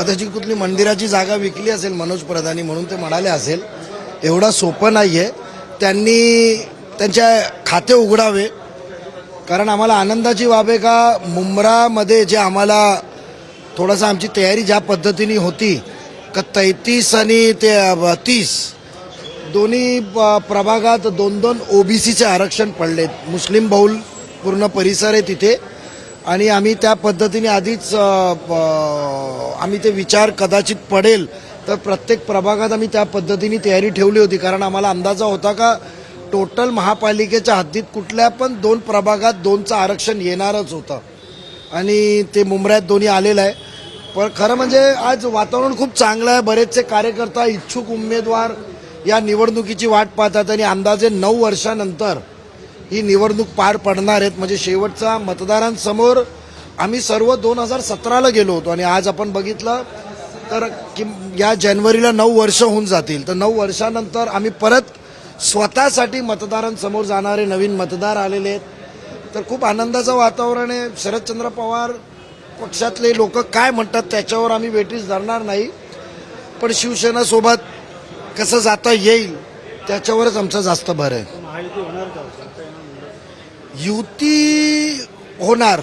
कदाचित कुठली मंदिराची जागा विकली असेल मनोज प्रधानी म्हणून ते म्हणाले असेल एवढा सोपं नाही आहे त्यांनी त्यांच्या खाते उघडावे. कारण आम्हाला आनंदाची बाब आहे का मुंब्रामध्ये जे आम्हाला थोडासा आमची तयारी ज्या पद्धतीने होती का तैतीस आणि ते तीस दोन्ही प- प्रभागात दोन दोन ओबीसीचे आरक्षण पडलेत. मुस्लिम बहुल पूर्ण परिसर आहे तिथे. आणि आम्ही त्या पद्धतीने आधीच प- आम्ही ते विचार कदाचित पडेल तर प्रत्येक प्रभागात आम्ही त्या पद्धतीने तयारी ठेवली होती. कारण आम्हाला अंदाजा होता का टोटल महापालिकेच्या हद्दीत कुठल्या पण दोन प्रभागात दोनचं आरक्षण येणारच होतं. आणि ते मुंबऱ्यात दोन्ही आलेलं आहे. पण खरं म्हणजे आज वातावरण खूप चांगलं आहे. बरेचसे कार्यकर्ता इच्छुक उमेदवार या निवडणुकीची वाट पाहतात आणि अंदाजे नऊ वर्षानंतर ही निवडणूक पार पडणार आहेत. म्हणजे शेवटचा मतदारांसमोर आम्ही सर्व दोन हजार सतराला गेलो होतो आणि आज आपण बघितलं तर कि या जानेवारीला नऊ वर्ष होऊन जातील. तर नऊ वर्षानंतर आम्ही परत स्वतःसाठी मतदारांसमोर जाणारे नवीन मतदार आलेले आहेत. तर खूप आनंदाचं वातावरण आहे. शरदचंद्र पवार पक्षातले लोक काय म्हणतात त्याच्यावर आम्ही वेटीस धरणार नाही. पण शिवसेनासोबत कसं जाता येईल त्याच्यावरच आमचा जास्त भर आहे. युती होणार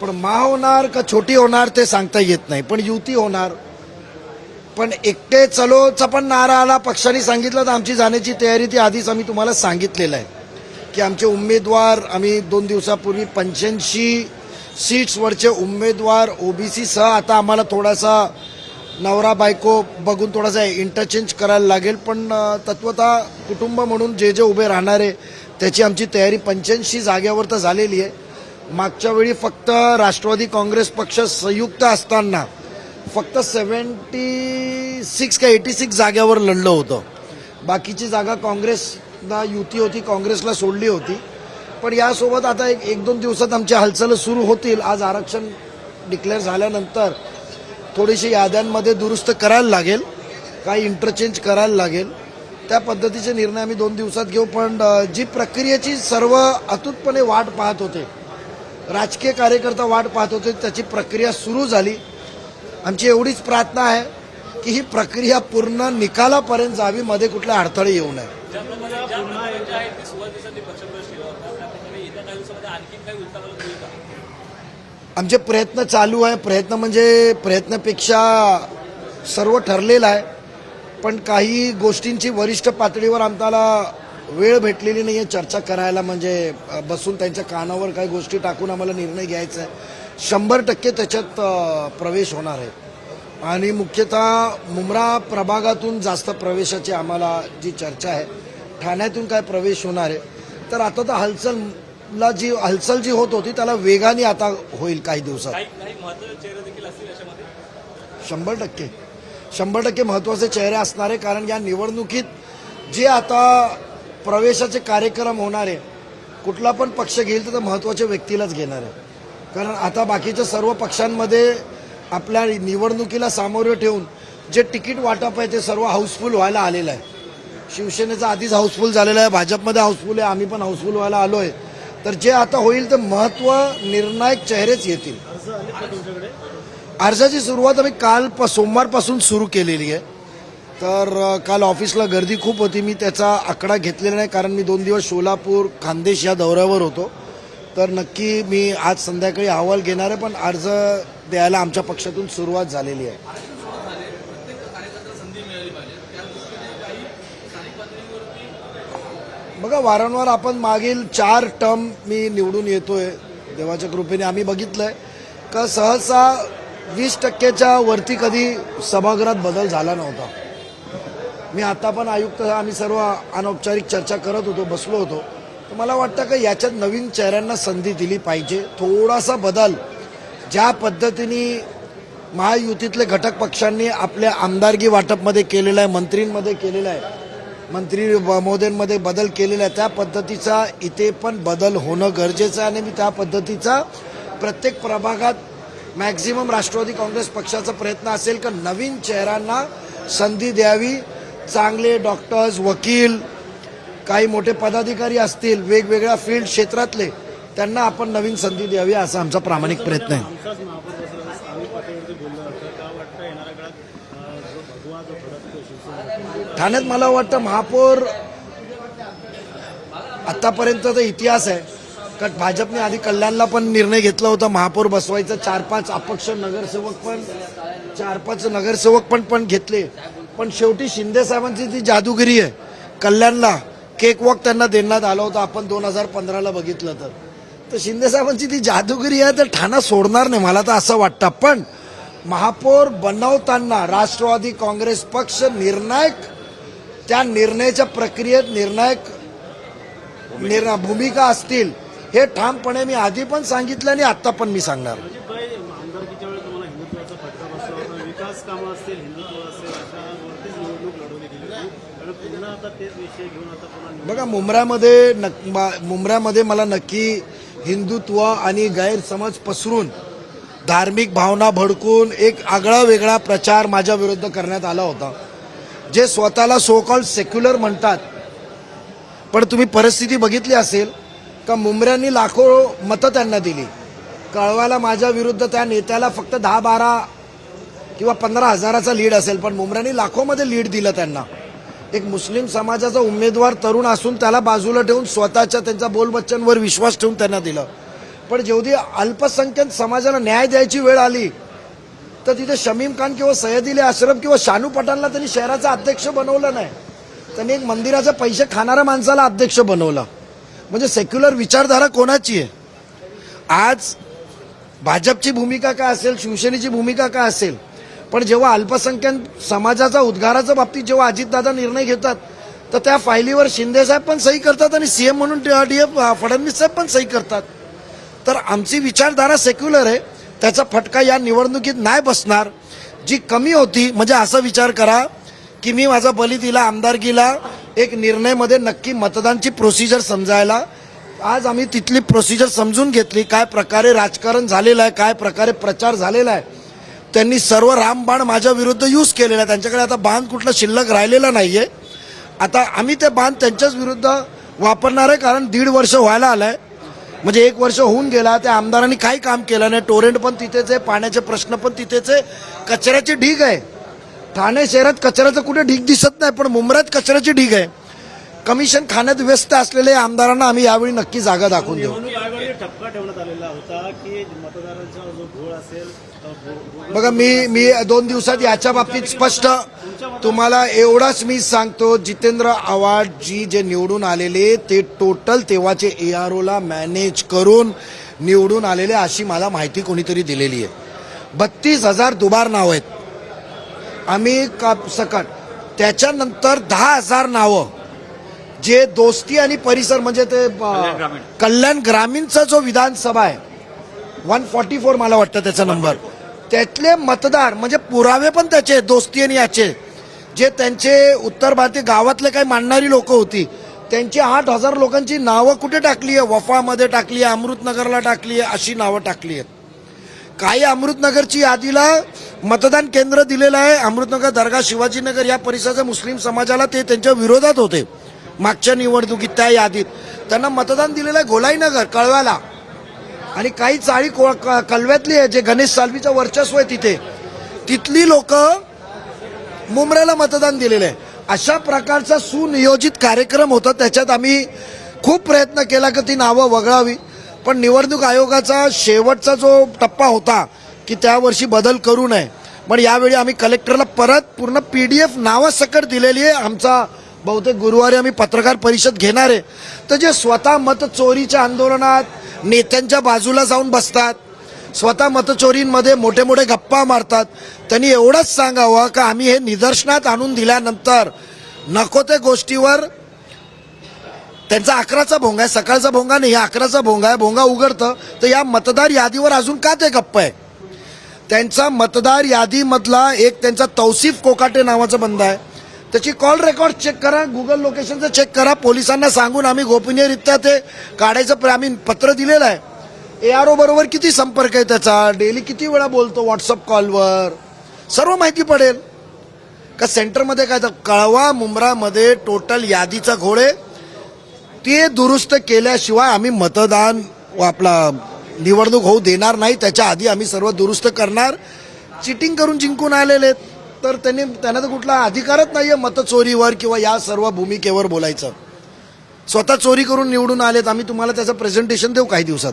पण मा होणार का छोटी होणार ते सांगता येत नाही. पण युती होणार. पण एकटे चलोचा पण नारा आला. पक्षाने सांगितलं तर आमची जाण्याची तयारी ती आधीच आम्ही तुम्हाला सांगितलेलं आहे. की आमचे उमेदवार आम्ही दोन दिवसापूर्वी पंच्याऐंशी सीट्सवरचे उमेदवार ओबीसीसह आता आम्हाला थोडासा नवरा बायको बघून थोडासा इंटरचेंज करायला लागेल. पण तत्वता कुटुंब म्हणून जे जे उभे राहणार आहे त्याची आमची तयारी पंच्याऐंशी जाग्यावर तर झालेली आहे. मागच्या वेळी फक्त राष्ट्रवादी काँग्रेस पक्ष संयुक्त असताना फक्त सेवन्टी सिक्स का एटी सिक्स जाग्यावर लढलं होतं. बाकीची जागा काँग्रेसला युती होती काँग्रेसला सोडली होती. पण यासोबत आता एक एक दोन दिवसात आमच्या हालचाल सुरू होतील. आज आरक्षण डिक्लेअर झाल्यानंतर थोडीशी याद्यांमध्ये दुरुस्त करायला लागेल. काही इंटरचेंज करायला लागेल. त्या पद्धतीचे निर्णय आम्ही दोन दिवसात घेऊ पण जी प्रक्रियेची सर्व अतूटपणे वाट पाहत होते राजकीय कार्यकर्ता वाट पाहत होते त्याची प्रक्रिया सुरू झाली. आमची एवढीच प्रार्थना आहे की ही प्रक्रिया पूर्ण निकालापर्यंत जावी मध्ये कुठले अडथळे येऊ नये. आमचे प्रयत्न चालू आहे. प्रयत्न म्हणजे प्रयत्नापेक्षा सर्व ठरलेलं आहे. पण काही गोष्टींची वरिष्ठ पातळीवर आम्हाला वेळ भेटलेली नाही आहे चर्चा करायला. म्हणजे बसून त्यांच्या कानावर काही गोष्टी टाकून आम्हाला निर्णय घ्यायचा आहे. शंभर टक्के त्याच्यात प्रवेश होणार आहे. आणि मुख्यतः मुंब्रा प्रभागातून जास्त प्रवेशाची आम्हाला जी चर्चा आहे ठाण्यातून काय प्रवेश होणार आहे. तर आता तर हालचालला जी हालचाल जी होत होती त्याला वेगाने आता होईल काही दिवसात. शंभर टक्के. शंभर टक्के महत्त्वाचे चेहरे असणार आहे कारण या निवडणुकीत जे आता प्रवेशाचे कार्यक्रम होणार आहे कुठला पण पक्ष घेईल तर महत्त्वाच्या व्यक्तीलाच घेणार आहे. कारण आता बाकीच्या सर्व पक्षांमध्ये आपल्या निवडणुकीला सामोरे ठेवून जे तिकीट वाटप आहे ते सर्व हाऊसफुल व्हायला आलेलं आहे. शिवसेनेचा आधीच हाऊसफुल झालेला आहे भाजपमध्ये हाऊसफुल आहे आम्ही पण हाऊसफुल व्हायला आलो आहे तर जे आता होईल ते महत्त्व निर्णायक चेहरेच येतील. अर्ज अर्जाची सुरुवात आम्ही काल प- सोमवारपासून सुरू केलेली आहे. तर काल ऑफिसला गर्दी खूप होती. मी त्याचा आकडा घेतलेला नाही कारण मी दोन दिवस सोलापूर खानदेश या दौऱ्यावर होतो. तर नक्की मी आज संध्याकाळी अहवाल घेणार आहे पण अर्ज द्यायला आमच्या पक्षातून सुरुवात झालेली आहे. बघा वारंवार आपण मागील चार टर्म मी निवडून येतोय. देवाच्या कृपेने आम्ही बघितलंय. का सहसा वीस टक्क्याच्या वरती कधी सभागृहात बदल झाला नव्हता. मी आता पण आयुक्त आम्ही सर्व अनौपचारिक चर्चा करत होतो बसलो होतो. तर मला वाटतं का याच्यात नवीन चेहऱ्यांना संधी दिली पाहिजे. थोडासा बदल ज्या पद्धतीने महायुतीतले घटक पक्षांनी आपल्या आमदारगी वाटपमध्ये केलेलं आहे मंत्रींमध्ये केलेलं आहे मंत्री महोदयांमध्ये बदल केलेला आहे त्या पद्धतीचा इथे पण बदल होणं गरजेचं आहे. आणि मी त्या पद्धतीचा प्रत्येक प्रभागात मॅक्झिमम राष्ट्रवादी काँग्रेस पक्षाचा प्रयत्न असेल का नवीन चेहऱ्यांना संधी द्यावी? चांगले डॉक्टर्स वकील काही मोठे पदाधिकारी असतील वेगवेगळ्या फील्ड क्षेत्रातले त्यांना आपण नवीन संधी द्यावी असा आमचा प्रामाणिक प्रयत्न आहे. ठाण्यात मला वाटतं महापौर आतापर्यंतचा इतिहास आहे. कारण भाजपने आधी कल्याणला पण निर्णय घेतला होता. महापौर बसवायचा चार पाच अपक्ष नगरसेवक पण चार पाच नगरसेवक पण पण घेतले. पण शेवटी शिंदे साहेबांची ती जादूगिरी आहे. कल्याणला केक वॉक त्यांना देण्यात आला होता. आपण दोन हजार पंधराला बघितलं तर. तर शिंदे साहेबांची ती जादूगिरी आहे तर ठाणा सोडणार नाही मला तर असं वाटतं. पण महापौर बनवताना राष्ट्रवादी काँग्रेस पक्ष निर्णायक त्या निर्णयाच्या प्रक्रियेत निर्णायक निर्णय भूमिका असतील. हे ठामपणे मी आधी पण सांगितलं आणि आता पण मी सांगणार. म्हणजे बघा मुंबऱ्यामध्ये नक- मा- मुंबऱ्यामध्ये मला नक्की हिंदुत्व आणि गैरसमज पसरून धार्मिक भावना भडकून एक आगळा वेगळा प्रचार माझ्या विरुद्ध करण्यात आला होता. जे स्वतःला सो कॉल्ड सेक्युलर म्हणतात. पण तुम्ही परिस्थिती बघितली असेल का मुंबऱ्यांनी लाखो मतं त्यांना दिली. कळवायला माझ्या विरुद्ध त्या नेत्याला फक्त दहा बारा किंवा पंधरा हजाराचा लीड असेल पण मुंबऱ्यांनी लाखोमध्ये लीड दिलं त्यांना. एक मुस्लिम समाजाचा उमेदवार तरुण असून त्याला बाजूला ठेवून स्वतःच्या त्यांच्या बोलबच्चनवर विश्वास ठेवून त्यांना दिलं. पण जेवढी अल्पसंख्याक समाजाला न्याय द्यायची वेळ आली तर तिथे शमीम खान किंवा सयदिले आश्रम किंवा शानू पठाणला त्यांनी शहराचा अध्यक्ष बनवलं नाही. त्यांनी एक मंदिराचे पैसे खाणाऱ्या माणसाला अध्यक्ष बनवलं. म्हणजे सेक्युलर विचारधारा कोणाची आहे? आज भाजपची भूमिका काय असेल शिवसेनेची भूमिका काय असेल? पण जेव्हा अल्पसंख्याक समाजाचा उद्गाराच्या बाबतीत जेव्हा अजितदादा निर्णय घेतात तर त्या फायलीवर शिंदेसाहेब पण सही करतात आणि सीएम म्हणून डी एफ फडणवीस साहेब पण सही करतात. तर आमची विचारधारा सेक्युलर आहे त्याचा फटका या निवडणुकीत नाही बसणार. जी कमी होती म्हणजे असा विचार करा की मी माझा बली दिला आमदारकीला एक निर्णयमध्ये नक्की मतदानची प्रोसिजर समजायला. आज आम्ही तिथली प्रोसिजर समजून घेतली काय प्रकारे राजकारण झालेलं आहे काय प्रकारे प्रचार झालेला आहे. त्यांनी सर्व रामबाण माझ्या विरुद्ध यूज केलेला आहे. त्यांच्याकडे आता बांध कुठलं शिल्लक राहिलेला आहे आता आम्ही ते बांध त्यांच्याच विरुद्ध वापरणार आहे कारण दीड वर्ष व्हायला आलं आहे म्हणजे एक वर्ष होऊन गेला त्या आमदारांनी काही काम केलं नाही. टोरेंट पण तिथेच आहे पाण्याचे प्रश्न पण तिथेच आहे. कचऱ्याची ढीग आहे. ठाणे शहरात कचऱ्याचं कुठे ढीग दिसत नाही पण मुंबऱ्यात कचऱ्याची ढीग आहे. कमिशन खाण्यात व्यस्त असलेल्या आमदारांना आम्ही यावेळी नक्की जागा दाखवून देऊ. बघा मी मी दोन दिवसात याच्या बाबतीत स्पष्ट तुम्हाला एवढाच मी सांगतो जितेंद्र आव्हाड जी जे निवडून आलेले ते टोटल तेव्हाचे ए आर ओला मॅनेज करून निवडून आलेले अशी मला माहिती कोणीतरी दिलेली आहे. बत्तीस हजार दुबार नाव आहेत. आम्ही का सकट त्याच्यानंतर दहा हजार नावं. जे दोस्ती आणि परिसर म्हणजे ते कल्याण ग्रामीणचा जो विधानसभा आहे वन फॉर्टी फोर मला वाटतं त्याचा नंबर. त्यातले मतदार म्हणजे पुरावे पण त्याचे दोस्ती आणि याचे. जे त्यांचे उत्तर भारतीय गावातले काही मांडणारी लोक होती त्यांची आठ हजार लोकांची नावं कुठे टाकली आहे? वफामध्ये टाकली आहे अमृतनगरला टाकली आहे अशी नावं टाकली आहेत. काही अमृतनगरची यादीला मतदान केंद्र दिलेलं आहे. अमृतनगर दर्गा शिवाजीनगर या परिसराच्या मुस्लिम समाजाला ते त्यांच्या विरोधात होते. मागच्या निवडणुकीत त्या यादीत. त्यांना मतदान दिलेलं आहे गोलाईनगर कळव्याला. आणि काही चाळी को- क- आहे जे गणेश सालवीचं वर्चस्व आहे तिथे. तिथली लोक मुंबऱ्याला मतदान दिलेलं आहे. अशा प्रकारचा सुनियोजित कार्यक्रम होता. त्याच्यात आम्ही खूप प्रयत्न केला की ती नावं वगळावी. पण निवडणूक आयोगाचा शेवटचा जो टप्पा होता की त्यावर्षी बदल करू नये. पण यावेळी आम्ही कलेक्टरला परत पूर्ण पी डी एफ नावासकट दिलेली आहे. आमचा बहुतेक गुरुवारी आम्ही पत्रकार परिषद घेणार आहे. तर जे स्वतः मतचोरीच्या आंदोलनात नेत्यांच्या बाजूला जाऊन बसतात स्वतः मतचोरींमध्ये मोठे मोठे गप्पा मारतात त्यांनी एवढंच सांगावं का आम्ही हे निदर्शनात आणून दिल्यानंतर नको त्या गोष्टीवर त्यांचा अकराचा भोंगा आहे सकाळचा भोंगा नाही अकराचा भोंगा आहे भोंगा उघडतं. तर या मतदार यादीवर अजून का ते गप्प आहे? त्यांचा मतदार यादीमधला एक त्यांचा तौसिफ कोकाटे नावाचा बंद आहे. त्याची कॉल रेकॉर्ड चेक करा गुगल लोकेशनचं चेक करा पोलिसांना सांगून आम्ही गोपनीयरित्या ते काढायचं प्र- आम्ही पत्र दिलेलं आहे. ए आर ओ बरोबर किती संपर्क आहे त्याचा? डेली किती वेळा बोलतो व्हॉट्सअप कॉलवर सर्व माहिती पडेल. का सेंटरमध्ये काय तर कळवा मुंब्रामध्ये टोटल यादीचा घोडे ते दुरुस्त केल्याशिवाय आम्ही मतदान आपला निवडणूक होऊ देणार नाही त्याच्या आधी आम्ही सर्व दुरुस्त करणार. चिटिंग करून जिंकून आलेले आहेत. तर त्यांनी त्यांना तर कुठला अधिकारच नाही आहे मतचोरीवर किंवा या सर्व भूमिकेवर बोलायचं. स्वतः चोरी करून निवडून आलेत. आम्ही तुम्हाला त्याचं प्रेझेंटेशन देऊ काही दिवसात.